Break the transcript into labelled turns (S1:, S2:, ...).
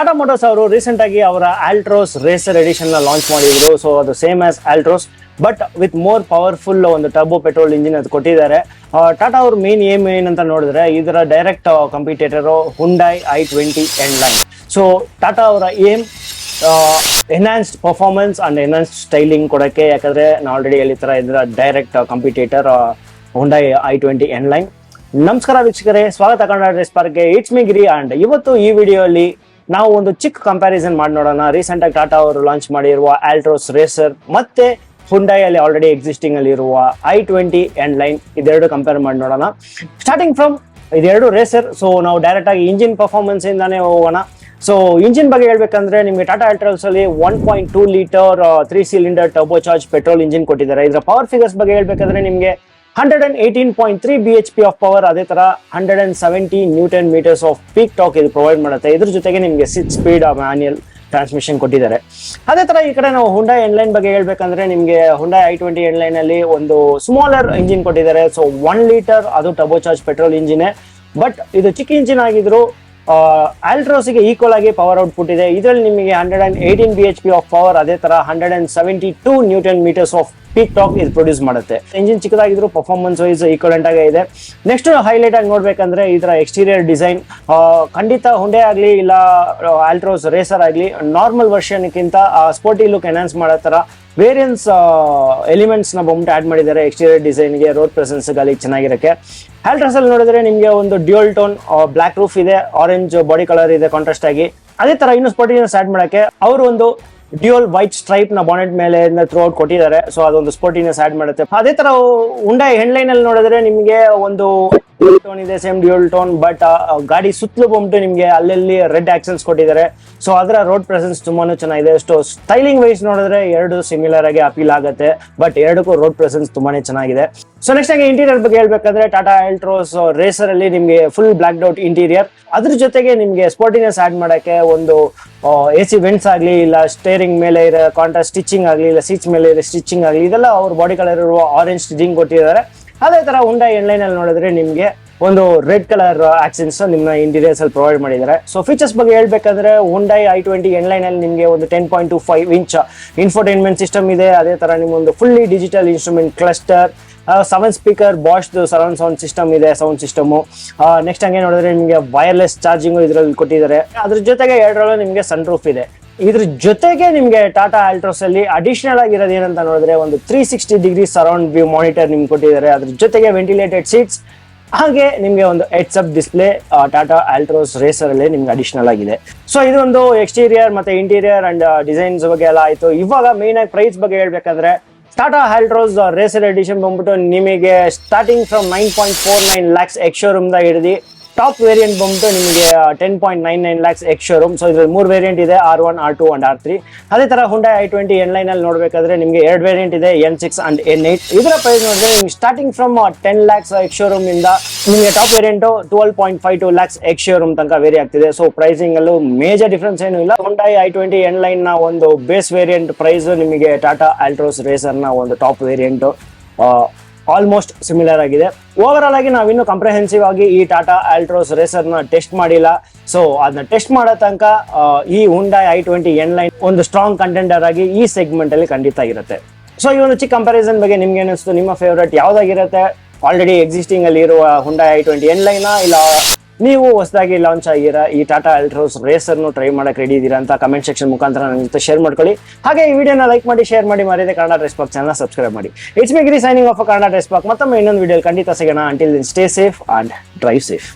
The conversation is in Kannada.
S1: ಟಾಟಾ ಮೋಟರ್ಸ್ ಅವರು ರೀಸೆಂಟ್ ಆಗಿ ಅವರ ಆಲ್ಟ್ರೋಸ್ ರೇಸರ್ ಎಡಿಷನ್ ಲಾಂಚ್ ಮಾಡಿದ್ರು. ಸೊ ಅದು same as Altroz but with more powerful ಒಂದು ಟರ್ಬೋ ಪೆಟ್ರೋಲ್ ಇಂಜಿನ್ ಅದು ಕೊಟ್ಟಿದ್ದಾರೆ. ಟಾಟಾ ಅವ್ರ ಮೇನ್ ಏಮ್ ಏನಂತ ನೋಡಿದ್ರೆ ಇದರ direct competitor Hyundai i twenty N line so Tata ಅವರ aim enhanced performance and enhanced styling ಕೊಡಕ್ಕೆ, ಯಾಕಂದ್ರೆ ನಾ ಆಲ್ರೆಡಿ ಹೇಳಿತರ ಇದರ direct competitor Hyundai i twenty N line ನಮಸ್ಕಾರ ವೀಕ್ಷಕರೇ, ಸ್ವಾಗತ ಕನ್ನಡ ಡ್ರೆಸ್ ಪಾರ್ಕ್ಗೆ. ಇಟ್ಸ್ ಮಿ ಗಿರಿ ಅಂಡ್ ಇವತ್ತು ಈ ವಿಡಿಯೋಲಿ ನಾವು ಒಂದು ಚಿಕ್ಕ ಕಂಪ್ಯಾರಿಸನ್ ಮಾಡಿ ನೋಡೋಣ. ರೀಸೆಂಟ್ ಆಗಿ ಟಾಟಾ ಅವರು ಲಾಂಚ್ ಮಾಡಿರುವ ಆಲ್ಟ್ರೋಸ್ ರೇಸರ್ ಮತ್ತೆ ಹುಂಡೈ ಅಲ್ಲಿ ಆಲ್ರೆಡಿ ಎಕ್ಸಿಸ್ಟಿಂಗ್ ಅಲ್ಲಿ ಇರುವ ಐ ಟ್ವೆಂಟಿ ಎಂಡ್ ಲೈನ್ ಇದೆರಡು ಕಂಪೇರ್ ಮಾಡಿ ನೋಡೋಣ. ಸ್ಟಾರ್ಟಿಂಗ್ ಫ್ರಮ್ ಇದೆರಡು ರೇಸರ್ ಸೊ ನಾವು ಡೈರೆಕ್ಟ್ ಆಗಿ ಇಂಜಿನ್ ಪರ್ಫಾರ್ಮೆನ್ಸ್ ಇಂದಾನೆ ಹೋಗೋಣ. ಸೊ ಇಂಜಿನ್ ಬಗ್ಗೆ ಹೇಳ್ಬೇಕಂದ್ರೆ ನಿಮಗೆ ಟಾಟಾ ಆಲ್ಟ್ರೋಸ್ ಅಲ್ಲಿ one point two litre three cylinder turbo charge petrol engine ಕೊಟ್ಟಿದ್ದಾರೆ. ಇದರ ಪವರ್ ಫಿಗರ್ಸ್ ಬಗ್ಗೆ ಹೇಳ್ಬೇಕಂದ್ರೆ ನಿಮಗೆ hundred and eighteen point three B H P of power ಅದೇ ತರ hundred and seventy newton metres of peak torque ಇದು ಪ್ರೊವೈಡ್ ಮಾಡುತ್ತೆ. ಇದ್ರ ಜೊತೆಗೆ ನಿಮಗೆ ಸಿಕ್ಸ್ ಸ್ಪೀಡ್ ಮ್ಯಾನ್ಯಲ್ ಟ್ರಾನ್ಸ್ಮಿಷನ್ ಕೊಟ್ಟಿದ್ದಾರೆ. ಅದೇ ತರ ಈ ಕಡೆ ನಾವು ಹುಂಡಾ ಲೈನ್ ಬಗ್ಗೆ ಹೇಳ್ಬೇಕಂದ್ರೆ ನಿಮಗೆ ಹುಂಡಾ ಐ ಟ್ವೆಂಟಿ ಲೈನ್ ಅಲ್ಲಿ ಒಂದು ಸ್ಮಾಲರ್ ಇಂಜಿನ್ ಕೊಟ್ಟಿದ್ದಾರೆ. ಸೊ ಒನ್ ಲೀಟರ್ ಅದು turbo charge petrol engine but ಇದು ಚಿಕ್ಕ ಇಂಜಿನ್ ಆಗಿದ್ರು ಆಲ್ಟ್ರೋಸ್ಗೆ ಈಕ್ವಲ್ ಆಗಿ ಪವರ್ ಔಟ್ಪುಟ್ ಇದೆ. ಇದರಲ್ಲಿ ನಿಮಗೆ hundred and eighteen B H P of power ಅದೇ ತರ hundred and seventy two newton metres of peak torque ಇದು ಪ್ರೊಡ್ಯೂಸ್ ಮಾಡುತ್ತೆ. ಇಂಜಿನ್ ಚಿಕ್ಕದಾಗಿದ್ರು ಪರ್ಫಾರ್ಮೆನ್ಸ್ ವೈಸ್ ಈಕ್ವಲೆಂಟ್ ಆಗೇ ಇದೆ. ನೆಕ್ಸ್ಟ್ ಹೈಲೈಟ್ ಆಗಿ ನೋಡ್ಬೇಕಂದ್ರೆ ಇದರ ಎಕ್ಸ್ಟೀರಿಯರ್ ಡಿಸೈನ್ ಖಂಡಿತ ಹುಂಡೆ ಆಗಲಿ ಇಲ್ಲ ಆಲ್ಟ್ರೋಸ್ ರೇಸರ್ ಆಗಲಿ ನಾರ್ಮಲ್ ವರ್ಷನ್ಗಿಂತ ಸ್ಪೋರ್ಟಿ ಲುಕ್ ಎನ್ಹಾನ್ಸ್ ಮಾಡೋ ಥರ ವೇರಿಯನ್ಸ್ ಎಲಿಮೆಂಟ್ಸ್ನ ಬಂದ್ಬಿಟ್ಟು ಆಡ್ ಮಾಡಿದ್ದಾರೆ ಎಕ್ಸ್ಟೀರಿಯರ್ ಡಿಸೈನ್ಗೆ ರೋಡ್ ಪ್ರೆಸೆನ್ಸ್ ಗಾಲಿ ಚೆನ್ನಾಗಿರಕ್ಕೆ. ಆಲ್ಟ್ರಸ್ ಅಲ್ಲಿ ನೋಡಿದ್ರೆ ನಿಮಗೆ ಒಂದು ಡ್ಯೂಯಲ್ ಟೋನ್ ಬ್ಲಾಕ್ ರೂಫ್ ಇದೆ ಆರೆಂಜ್ ಬಾಡಿ ಕಲರ್ ಇದೆ ಕಾಂಟ್ರಾಸ್ಟ್ ಆಗಿ. ಅದೇ ತರ ಇನ್ನು ಸ್ಪೋರ್ಟಿನೆಸ್ ಆಡ್ ಮಾಡಕ್ಕೆ, ಅವರು ಒಂದು ಡ್ಯೂಯಲ್ ವೈಟ್ ಸ್ಟ್ರೈಪ್ನ ಬಾನೆಟ್ ಮೇಲೆ ಥ್ರೂ ಔಟ್ ಕೊಟ್ಟಿದ್ದಾರೆ ಸೊ ಅದೊಂದು ಸ್ಪೋರ್ಟಿನೆಸ್ ಆಡ್ ಮಾಡುತ್ತೆ. ಅದೇ ತರ ಉಂಡಾ ಹೆಣ್ಲೈನ್ ಅಲ್ಲಿ ನೋಡಿದ್ರೆ ನಿಮಗೆ ಒಂದು ಟೋನ್ ಇದೆ ಸೇಮ್ ಡ್ಯೂಯಲ್ ಟೋನ್ ಬಟ್ ಗಾಡಿ ಸುತ್ತಲೂ ಬಂದ್ಬಿಟ್ಟು ನಿಮಗೆ ಅಲ್ಲಲ್ಲಿ ರೆಡ್ ಆಕ್ಸೆನ್ಸ್ ಕೊಟ್ಟಿದ್ದಾರೆ. ಸೊ ಅದರ ರೋಡ್ ಪ್ರೆಸೆನ್ಸ್ ತುಂಬಾನು ಚೆನ್ನಾಗಿದೆ. ಸೊ ಸ್ಟೈಲಿಂಗ್ ವೈಸ್ ನೋಡಿದ್ರೆ ಎರಡು ಸಿಮಿಲರ್ ಆಗಿ ಅಪೀಲ್ ಆಗುತ್ತೆ ಬಟ್ ಎರಡಕ್ಕೂ ರೋಡ್ ಪ್ರೆಸೆನ್ಸ್ ತುಂಬಾನೇ ಚೆನ್ನಾಗಿದೆ. ಸೊ ನೆಕ್ಸ್ಟ್ ಆಗಿ ಇಂಟೀರಿಯರ್ ಬಗ್ಗೆ ಹೇಳ್ಬೇಕಂದ್ರೆ ಟಾಟಾ ಎಲ್ಟ್ರೋಸ್ ರೇಸರ್ ಅಲ್ಲಿ ನಿಮಗೆ ಫುಲ್ ಬ್ಲಾಕ್ ಡೌಟ್ ಇಂಟೀರಿಯರ್ ಅದ್ರ ಜೊತೆಗೆ ನಿಮಗೆ ಸ್ಪೋರ್ಟಿನೆಸ್ ಆಡ್ ಮಾಡಕ್ಕೆ ಒಂದು ಎ ಸಿ ವೆಂಟ್ಸ್ ಆಗಲಿ, ಇಲ್ಲ ಸ್ಟೇರಿಂಗ್ ಮೇಲೆ ಇರೋ ಕಾಂಟ್ರಾ ಸ್ಟಿಚಿಂಗ್ ಆಗಲಿ, ಇಲ್ಲ ಸೀಟ್ಸ್ ಮೇಲೆ ಇರೋ ಸ್ಟಿಚಿಂಗ್ ಆಗಲಿ, ಇದೆಲ್ಲ ಅವ್ರ ಬಾಡಿ ಕಲರ್ ಇರುವ ಆರೆಂಜ್ ಸ್ಟಿಚಿಂಗ್ ಕೊಟ್ಟಿದ್ದಾರೆ. ಅದೇ ತರ ಉಂಡ ಲೈನ್ ಅಲ್ಲಿ ನೋಡಿದ್ರೆ ನಿಮಗೆ ಒಂದು ರೆಡ್ ಕಲರ್ ಆಕ್ಸೆನ್ಸ್ ನಿಮ್ಮ ಇಂಟೀರಿಯರ್ಸ್ ಅಲ್ಲಿ ಪ್ರೊವೈಡ್ ಮಾಡಿದ್ದಾರೆ. ಸೊ ಫೀಚರ್ಸ್ ಬಗ್ಗೆ ಹೇಳ್ಬೇಕಂದ್ರೆ ಉಂಡೈ ಐ ಟ್ವೆಂಟಿ ಎನ್ಲೈನ್ ಅಲ್ಲಿ ನಿಮಗೆ ಒಂದು ten point two five inch infotainment system ಇದೆ. ಅದೇ ತರ ನಿಮ್ಮೊಂದು fully digital instrument cluster seven speaker Bose surround sound system ಇದೆ ಸೌಂಡ್ ಸಿಸ್ಟಮು ನೆಕ್ಸ್ಟ್ ಹಂಗೆ ನೋಡಿದ್ರೆ ನಿಮಗೆ ವೈರ್ಲೆಸ್ ಚಾರ್ಜಿಂಗ್ ಇದರಲ್ಲಿ ಕೊಟ್ಟಿದ್ದಾರೆ. ಅದ್ರ ಜೊತೆಗೆ ಎರಡರಲ್ಲೂ ನಿಮಗೆ ಸನ್ ರೂಫ್ ಇದೆ. ಇದ್ರ ಜೊತೆಗೆ ನಿಮಗೆ ಟಾಟಾ ಆಲ್ಟ್ರೋಸ್ ಅಲ್ಲಿ ಅಡಿಷನಲ್ ಆಗಿರೋದು ಏನಂತ ನೋಡಿದ್ರೆ ಒಂದು three sixty degree surround view monitor ನಿಮ್ಗೆ ಕೊಟ್ಟಿದ್ದಾರೆ. ಅದ್ರ ಜೊತೆಗೆ ವೆಂಟಿಲೇಟೆಡ್ ಸೀಟ್ಸ್ ಹಾಗೆ ನಿಮಗೆ ಒಂದು heads up display Tata Altroz racer ಅಲ್ಲಿ ನಿಮ್ಗೆ ಅಡಿಷನಲ್ ಆಗಿದೆ. ಸೊ ಇದೊಂದು ಎಕ್ಸ್ಟೀರಿಯರ್ ಮತ್ತೆ ಇಂಟೀರಿಯರ್ ಅಂಡ್ ಡಿಸೈನ್ಸ್ ಬಗ್ಗೆ ಎಲ್ಲ ಆಯ್ತು. ಇವಾಗ ಮೇನ್ ಆಗಿ ಪ್ರೈಸ್ ಬಗ್ಗೆ ಹೇಳ್ಬೇಕಂದ್ರೆ ಟಾಟಾ ಆಲ್ಟ್ರೋಸ್ ರೇಸರ್ ಎಡಿಷನ್ ಬಂದ್ಬಿಟ್ಟು ನಿಮಗೆ starting from nine point four nine lakhs ex showroom ಹಿಡಿದು ಟಾಪ್ ವೇರಿಯಂಟ್ ಬಂದ್ಬಿಟ್ಟು ನಿಮಗೆ ten point nine nine lakhs ex showroom so ಇದ್ರಲ್ಲಿ ಮೂರು ವೇರಿಯಂಟ್ ಇದೆ R one R two and R three ಅದೇ ತರ Hyundai i twenty N line ಅಲ್ಲಿ ನೋಡಬೇಕಾದ್ರೆ ನಿಮಗೆ ಎರಡು ವೇರಿಯಂಟ್ ಇದೆ N six and N eight ಇದರ ಪ್ರೈಸ್ ನೋಡಿದ್ರೆ ನಿಮ್ಗೆ starting from ten lakhs ex showroom ಇಂದ ನಿಮಗೆ top variant twelve point five two lakhs ex showroom ತನಕ ವೇರಿ ಆಗ್ತಿದೆ. ಸೊ ಪ್ರೈಸಿಂಗ್ ಅಲ್ಲೂ ಮೇಜರ್ ಡಿಫ್ರೆನ್ಸ್ ಏನು ಇಲ್ಲ. ಹುಂಡೈ ಐ ಟ್ವೆಂಟಿ ಎನ್ ಲೈನ್ನ ಒಂದು ಬೇಸ್ ವೇರಿಯಂಟ್ ಪ್ರೈಸ್ ನಿಮಗೆ ಟಾಟಾ ಆಲ್ಟ್ರೋಸ್ ರೇಸರ್ನ ಒಂದು ಟಾಪ್ ವೇರಿಯಂಟ್ ಆಲ್ಮೋಸ್ಟ್ ಸಿಮಿಲರ್ ಆಗಿದೆ. ಓವರ್ ಆಲ್ ಆಗಿ ನಾವಿನ್ನು ಕಂಪ್ರಹೆನ್ಸಿವ್ ಆಗಿ ಈ ಟಾಟಾ ಆಲ್ಟ್ರೋಸ್ ರೇಸರ್ನ ಟೆಸ್ಟ್ ಮಾಡಿಲ್ಲ. ಸೊ ಅದನ್ನ ಟೆಸ್ಟ್ ಮಾಡೋ ತನಕ ಈ Hyundai i twenty N line ಒಂದು ಸ್ಟ್ರಾಂಗ್ ಕಂಟೆಂಡರ್ ಆಗಿ ಈ ಸೆಗ್ಮೆಂಟ್ ಅಲ್ಲಿ ಖಂಡಿತ ಇರುತ್ತೆ. ಸೊ ಈ ಒಂದು ಚಿಕ್ಕ ಕಂಪ್ಯಾರಿಸನ್ ಬಗ್ಗೆ ನಿಮ್ಗೆ ಏನಿಸ್ತು ನಿಮ್ಮ ಫೇವ್ರೇಟ್ ಯಾವ್ದಾಗಿರುತ್ತೆ? ಆಲ್ರೆಡಿ ಎಕ್ಸಿಸ್ಟಿಂಗ್ ಅಲ್ಲಿ ಇರುವ Hyundai i twenty N line ಇಲ್ಲ ನೀವು ಹೊಸದಾಗಿ ಲಾಂಚ್ ಆಗಿರೋ ಈ ಟಾಟಾ ಅಲ್ಟ್ರೋಸ್ ರೇಸರ್ನು ಟ್ರೈ ಮಾಡಕ್ಕೆ ರೆಡಿ ಇದ್ದೀರಾ ಅಂತ ಕಮೆಂಟ್ ಸೆಕ್ಷನ್ ಮುಖಾಂತರ ನನ್ನ ಜೊತೆ ಶೇರ್ ಮಾಡ್ಕೊಳ್ಳಿ. ಹಾಗೆ ಈ ವಿಡಿಯೋನ ಲೈಕ್ ಮಾಡಿ ಶೇರ್ ಮಾಡಿ, ಮರೆಯದೆ Kannada dress Pak channel subscribe ಮಾಡಿ. It's me Giri signing off Kannada DriveSpark ಮತ್ತೊಮ್ಮೆ ಇನ್ನೊಂದು ವಿಡಿಯೋ ಖಂಡಿತ ಸಿಗೋಣ. Until then stay safe and drive safe